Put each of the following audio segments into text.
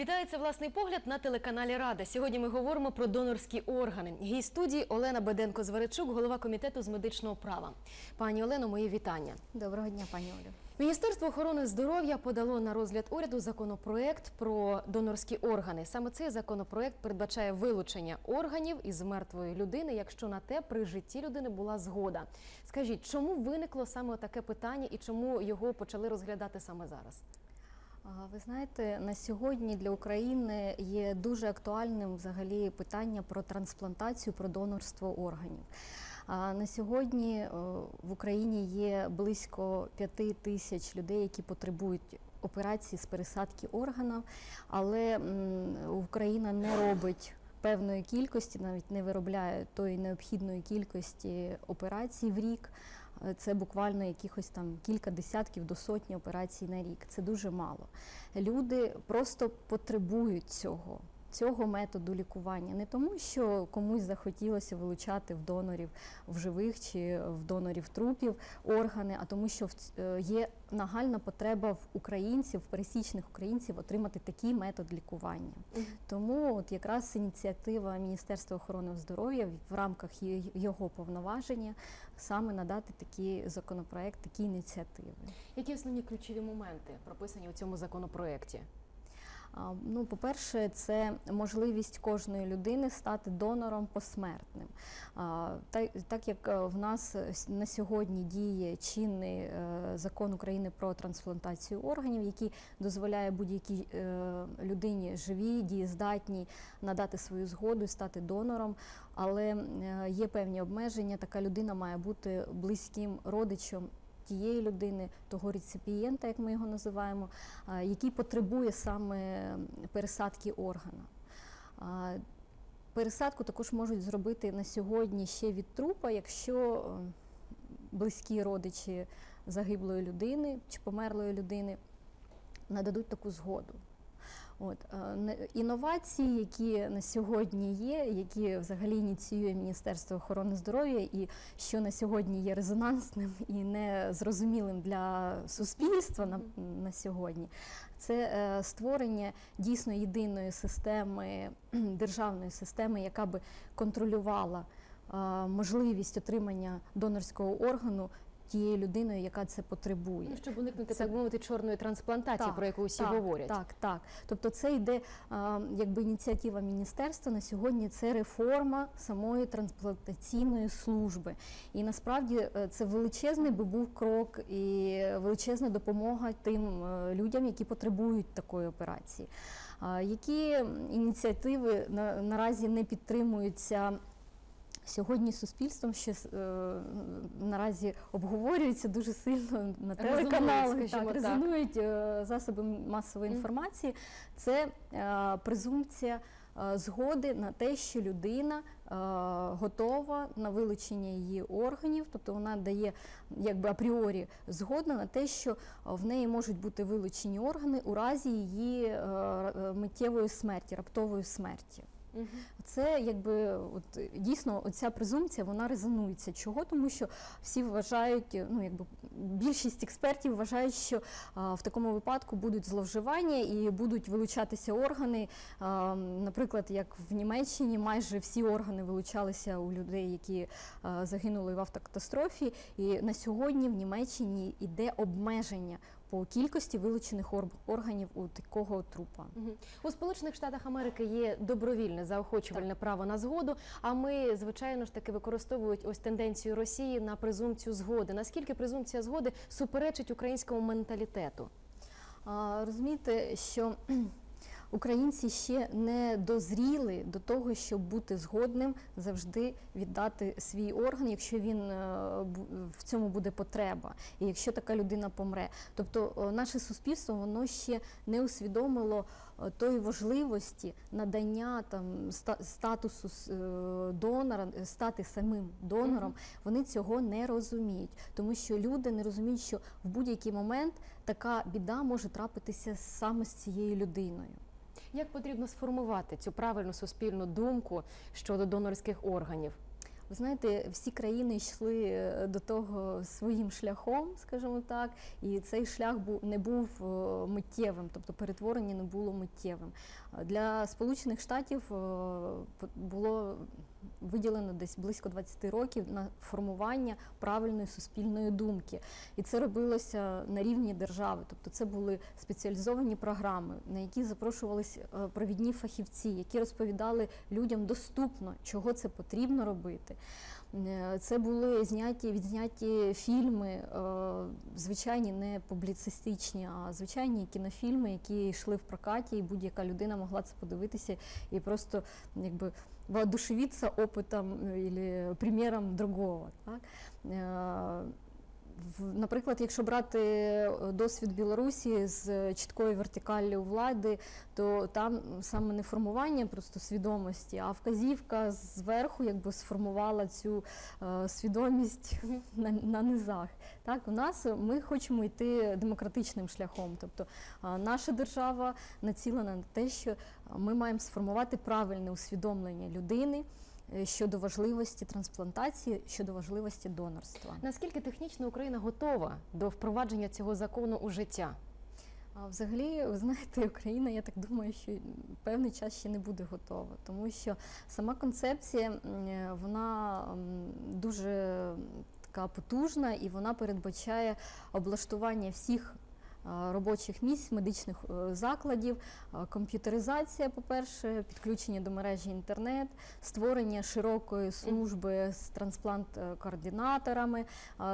Вітається власний погляд на телеканалі Рада. Сьогодні ми говоримо про донорські органи. Гість студії Олена Беденко Зверечук, голова комітету з медичного права. Пані Олено, мої вітання. Доброго дня, пані Олю. Міністерство охорони здоров'я подало на розгляд уряду законопроект про донорські органи. Саме цей законопроект передбачає вилучення органів із мертвої людини, якщо на те при житті людини була згода. Скажіть, чому виникло саме таке питання і чому його почали розглядати саме зараз? Ви знаєте, на сьогодні для України є дуже актуальним взагалі питання про трансплантацію, про донорство органів. На сьогодні е, в Україні є близько п'яти тисяч людей, які потребують операції з пересадки органів, але Україна не робить. Певної кількості навіть не виробляє тої необхідної кількості операцій в рік. Це буквально якихось там кілька десятків до сотні операцій на рік. Це дуже мало. Люди просто потребують цього. Цього методу лікування не тому, що комусь захотілося вилучати в донорів в живих чи в донорів трупів органи, а тому, що е, є нагальна потреба в українців, в пересічних українців отримати такий метод лікування. Тому от якраз ініціатива Міністерства охорони здоров'я в рамках його повноваження саме надати такий законопроект, такі ініціативи. Які основні ключові моменти прописані у цьому законопроекті? Ну, по-перше, це можливість кожної людини стати донором посмертним. Так, як е, в нас на сьогодні діє чинний е, закон України про трансплантацію органів, який дозволяє будь-якій е, людині живій, дієздатній надати свою згоду і стати донором, але є певні обмеження. Така людина має бути близьким родичем тієї людини, того реципієнта, як ми його називаємо, який потребує саме пересадки органа. Пересадку також можуть зробити на сьогодні ще від трупа, якщо е, близькі родичі загиблої людини чи померлої людини нададуть таку згоду. От е, інновації, які на сьогодні є, які взагалі ініціює Міністерство охорони здоров'я, і що на сьогодні є резонансним і незрозумілим для суспільства на, на сьогодні, це е, створення дійсно єдиної системи державної системи, яка би контролювала е, можливість отримання донорського органу тією людиною, яка це потребує. Ну, щоб уникнути Це- так мовити чорної трансплантації, Так, про яку усі так, говорять. Так, так. Тобто це йде якби ініціатива міністерства на сьогодні. Це реформа самої трансплантаційної служби. І насправді е, це величезний би був крок і величезна допомога тим е, людям, які потребують такої операції. Які ініціативи на, наразі не підтримуються? Сьогодні суспільством ще е, наразі обговорюється дуже сильно на Резонують, телеканалах, так. так, резонують е, засоби масової інформації. Це е, презумпція е, згоди на те, що людина е, готова на вилучення її органів, тобто вона дає якби апріорі згодна на те, що в неї можуть бути вилучені органи у разі її е, е, миттєвої смерті, раптової смерті. Мгм. Це якби от дійсно оця презумпція вона резонується. Чого? Тому що всі вважають, ну якби більшість експертів вважають, що а, в такому випадку будуть зловживання і будуть вилучатися органи. А, наприклад, як в Німеччині майже всі органи вилучалися у людей, які а, загинули в автокатастрофі. І на сьогодні в Німеччині йде обмеження по кількості вилучених ор- органів у такого трупа. У Сполучених Штатах Америки є добровільне заохочувальне право на згоду. А ми, звичайно ж таки, використовують ось тенденцію Росії на презумпцію згоди. Наскільки презумпція згоди суперечить українському менталітету? А, Розумієте, що українці ще не дозріли до того, щоб бути згодним завжди віддати свій орган, якщо він е, в цьому буде потреба, і якщо така людина помре. Тобто наше суспільство воно ще не усвідомило е, тої важливості надання там статусу е, донора, е, стати самим донором. Вони цього не розуміють, тому що люди не розуміють, що в будь-який момент така біда може трапитися саме з цією людиною. Як потрібно сформувати цю правильну суспільну думку щодо донорських органів? Ви знаєте, всі країни йшли е, до того своїм шляхом, скажімо так, і цей шлях був не був е, миттєвим, тобто перетворення не було миттєвим. Для Сполучених Штатів е, було виділено десь близько 20 років на формування правильної суспільної думки. І це робилося на рівні держави. Тобто це були спеціалізовані програми, на які запрошувалися е, провідні фахівці, які розповідали людям доступно, чого це потрібно робити. Е, Це були зняті відзняті фільми, е, звичайні не публіцистичні, а звичайні кінофільми, які йшли в прокаті, і будь-яка людина могла це подивитися і просто якби воодушевитися опитом або приміром другого. Так? Е, Наприклад, якщо брати е, досвід Білорусі з чіткою вертикаллю влади, то там саме не формування просто свідомості, а вказівка зверху якби сформувала цю е, свідомість на, на низах. Так, у нас е, ми хочемо йти демократичним шляхом. Тобто е, наша держава націлена на те, що е, ми маємо сформувати правильне усвідомлення людини е, щодо важливості трансплантації, щодо важливості донорства. Наскільки технічно Україна готова до впровадження цього закону у життя? А взагалі, ви знаєте, Україна, я так думаю, що певний час ще не буде готова, тому що сама концепція е, вона дуже така потужна і вона передбачає облаштування всіх. А, Робочих місць, медичних е, закладів, комп'ютеризація, по-перше, підключення до мережі інтернет, створення широкої служби з трансплант-координаторами,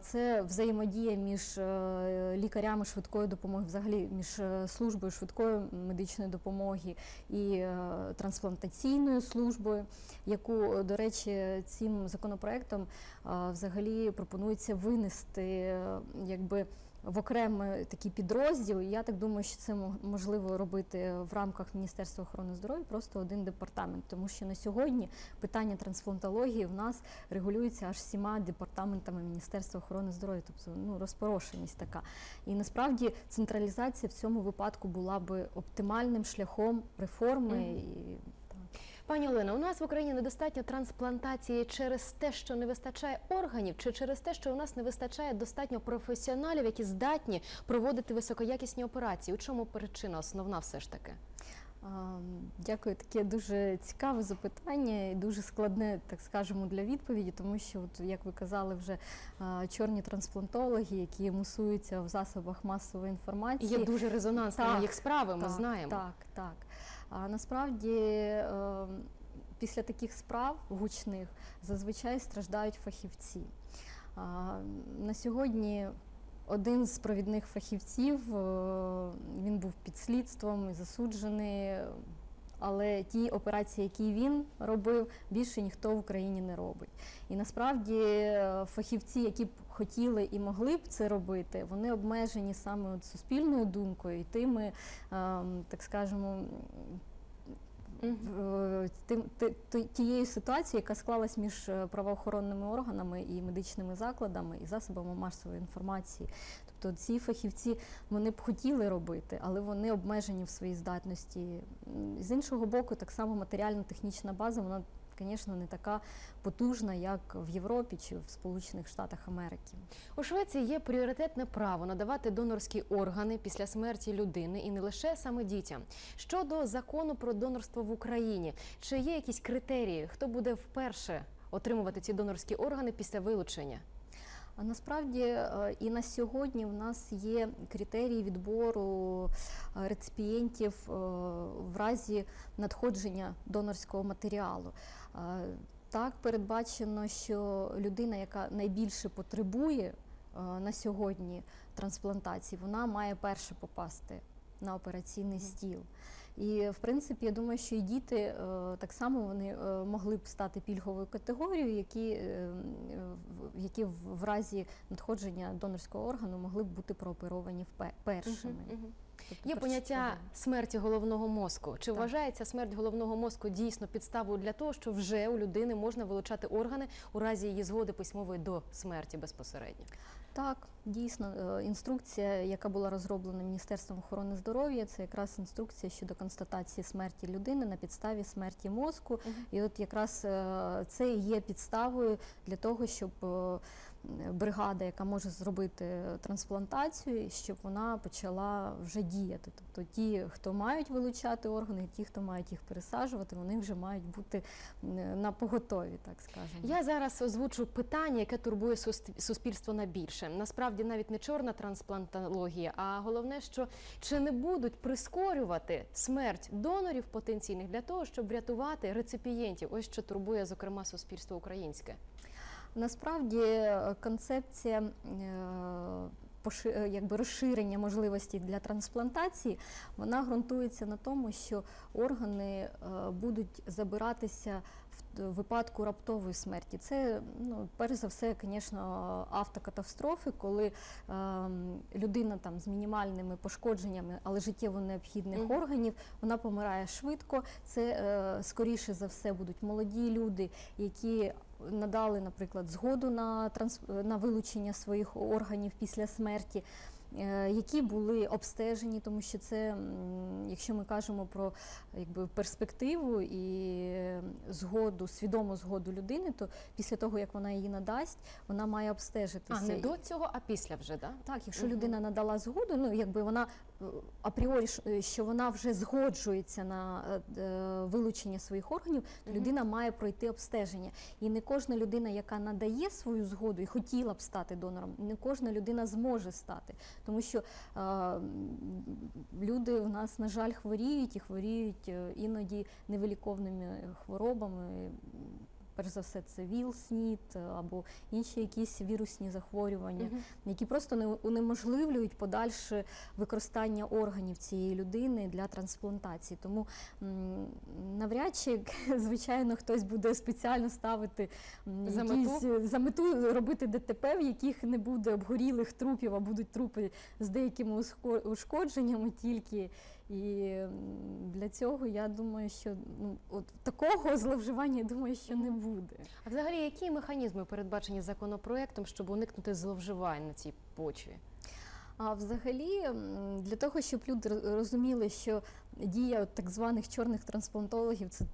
Це взаємодія між е, лікарями швидкої допомоги, взагалі між е, службою швидкої медичної допомоги і е, трансплантаційною службою, яку, до речі, цим законопроектом взагалі пропонується винести е, якби. В окремий такий підрозділ, і я так думаю, що це мо- можливо робити в рамках Міністерства охорони здоров'я, просто один департамент, тому що на сьогодні питання трансплантології в нас регулюється аж всіма департаментами Міністерства охорони здоров'я, тобто ну розпорошеність така. І насправді централізація в цьому випадку була би оптимальним шляхом реформи. І, так. Пані Олено, у нас в Україні недостатньо трансплантації через те, що не вистачає органів, чи через те, що у нас не вистачає достатньо професіоналів, які здатні проводити високоякісні операції. У чому причина основна все ж таки? Дякую, таке дуже цікаве запитання і дуже складне, так скажемо, для відповіді, тому що, от, як ви казали, вже чорні трансплантологи, які мусуються в засобах масової інформації. Є дуже резонансними їх справи, ми так, знаємо. Так, так. А насправді е, після таких справ гучних зазвичай страждають фахівці. На сьогодні один з провідних фахівців е, він був під слідством і засуджений. Але ті операції, які він робив, більше ніхто в Україні не робить. І насправді е, фахівці, які б хотіли і могли б це робити, вони обмежені саме от суспільною думкою і тими, ем, так скажемо, е, тим, тією ситуацією, яка склалась між е, правоохоронними органами і медичними закладами і засобами масової інформації. Тобто ці фахівці вони б хотіли робити, але вони обмежені в своїй здатності. З іншого боку, так само матеріально-технічна база, вона, звісно, не така потужна, як в Європі чи в Сполучених Штатах Америки. У Швеції є пріоритетне право надавати донорські органи після смерті людини і не лише саме дітям. Щодо закону про донорство в Україні, чи є якісь критерії, хто буде вперше отримувати ці донорські органи після вилучення? Насправді е, і на сьогодні в нас є критерії відбору е, реципієнтів е, в разі надходження донорського матеріалу. Так передбачено, що людина, яка найбільше потребує на сьогодні трансплантації, вона має перше попасти на операційний стіл. І в принципі, я думаю, що і діти е, так само вони е, могли б стати пільговою категорією, які, е, в- які в разі надходження донорського органу могли б бути прооперовані першими. Тобто Є поняття смерті головного мозку. Чи Так. вважається смерть головного мозку дійсно підставою для того, що вже у людини можна вилучати органи у разі її згоди письмової до смерті безпосередньо? Так, дійсно, е, інструкція, яка була розроблена Міністерством охорони здоров'я, це якраз інструкція щодо констатації смерті людини на підставі смерті мозку. І от якраз е, це є підставою для того, щоб е, бригада, яка може зробити трансплантацію, щоб вона почала вже діяти. Тобто ті, хто мають вилучати органи, ті, хто мають їх пересаджувати, вони вже мають бути на поготові, так скажемо. Я зараз озвучу питання, яке турбує сус- суспільство найбільше. Насправді навіть не чорна трансплантологія, а головне, що чи не будуть прискорювати смерть донорів потенційних для того, щоб врятувати реципієнтів. Ось що турбує, зокрема, суспільство українське. Насправді е, концепція е, е, якби розширення можливостей для трансплантації, вона ґрунтується на тому, що органи будуть забиратися випадку раптової смерті. Це ну, перш за все, звісно, автокатастрофи, коли ем, людина там з мінімальними пошкодженнями, але життєво необхідних Мгм. органів, вона помирає швидко. Це е, скоріше за все будуть молоді люди, які надали, наприклад, згоду на транс... на вилучення своїх органів після смерті. Е, Які були обстежені, тому що це, якщо ми кажемо про якби перспективу і е, згоду, свідому згоду людини, то після того як вона її надасть, вона має обстежитися. А не до цього, а після вже, да? Так, якщо людина надала згоду, ну якби вона апріорі, е, що вона вже згоджується на е, е, вилучення своїх органів, то людина має пройти обстеження. І не кожна людина, яка надає свою згоду і хотіла б стати донором, не кожна людина зможе стати. Тому що е, люди у нас, на жаль, хворіють і хворіють е, іноді невиліковними хворобами. Перш за все, це ВІЛ, СНІД е, або інші якісь вірусні захворювання Мгм. які просто не унеможливлюють подальше використання органів цієї людини для трансплантації. Тому навряд чи, звичайно, хтось буде спеціально ставити За якісь, е, за мету робити ДТП, в яких не буде обгорілих трупів, а будуть трупи з деякими ушкодженнями тільки. І для цього я думаю, що ну от такого зловживання я думаю, що не буде. А взагалі, які механізми передбачені законопроектом, щоб уникнути зловживань на цій почві? А взагалі, для того, щоб люди розуміли, що дія так званих чорних трансплантологів це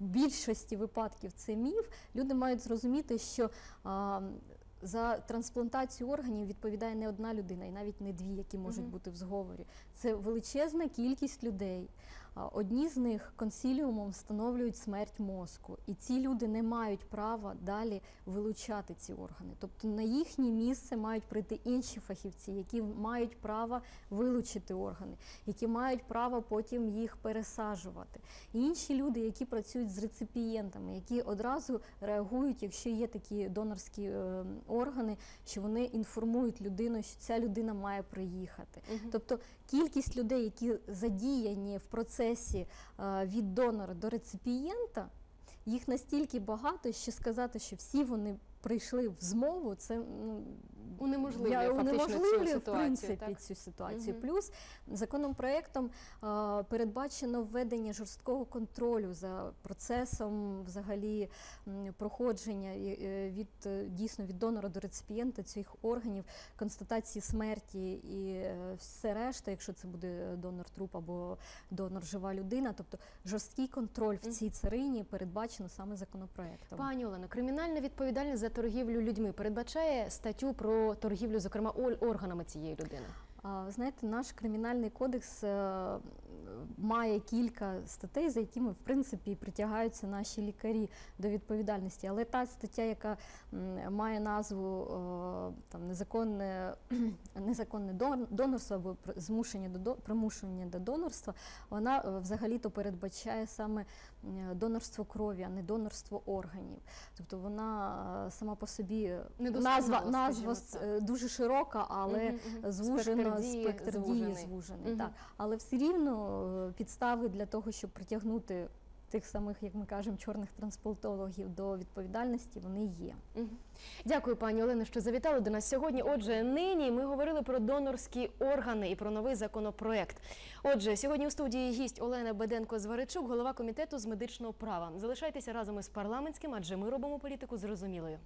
в більшості випадків це міф, люди мають зрозуміти, що а, за трансплантацію органів відповідає не одна людина, і навіть не дві, які можуть бути в зговорі. Це величезна кількість людей. Одні з них консіліумом встановлюють смерть мозку, і ці люди не мають права далі вилучати ці органи. Тобто на їхнє місце мають прийти інші фахівці, які мають право вилучити органи, які мають право потім їх пересаджувати. І інші люди, які працюють з реципієнтами, які одразу реагують, якщо є такі донорські е, органи, що вони інформують людину, що ця людина має приїхати. Тобто кількість людей, які задіяні в процесі е, від донора до реципієнта, їх настільки багато, що сказати, що всі вони прийшли в змову, це ну, Унеможливлює я фактично цю унеможливлює, в принципі так? цю ситуацію. Мгм. Плюс законопроектом е, передбачено введення жорсткого контролю за процесом взагалі проходження е, від е, дійсно від донора до реципієнта цих органів, констатації смерті і е, все решта, якщо це буде донор труп або донор жива людина. Тобто жорсткий контроль в цій царині передбачено саме законопроектом. Пані Олено, кримінальна відповідальність за торгівлю людьми передбачає статтю про торгівлю, зокрема, органами цієї людини. Ви знаєте, наш кримінальний кодекс е, має кілька статей, за якими в принципі притягаються наші лікарі до відповідальності. Але та стаття, яка має назву е, там незаконне, незаконне донорство або змушення до примушення до донорства, вона е, взагалі-то передбачає саме донорство крові, а не донорство органів. Тобто вона сама по собі назва, назва дуже широка, але мгм. звужено Спектр дії спектр дії звужений. звужений. Мгм. Так. Але все рівно е, підстави для того, щоб притягнути тих самих, як ми кажемо, чорних трансплантологів до відповідальності, вони є. Дякую, пані Олено, що завітали до нас сьогодні. Отже, нині ми говорили про донорські органи і про новий законопроект. Отже, сьогодні у студії гість Олена Беденко Зваричук, голова комітету з медичного права. Залишайтеся разом із парламентським, адже ми робимо політику зрозумілою.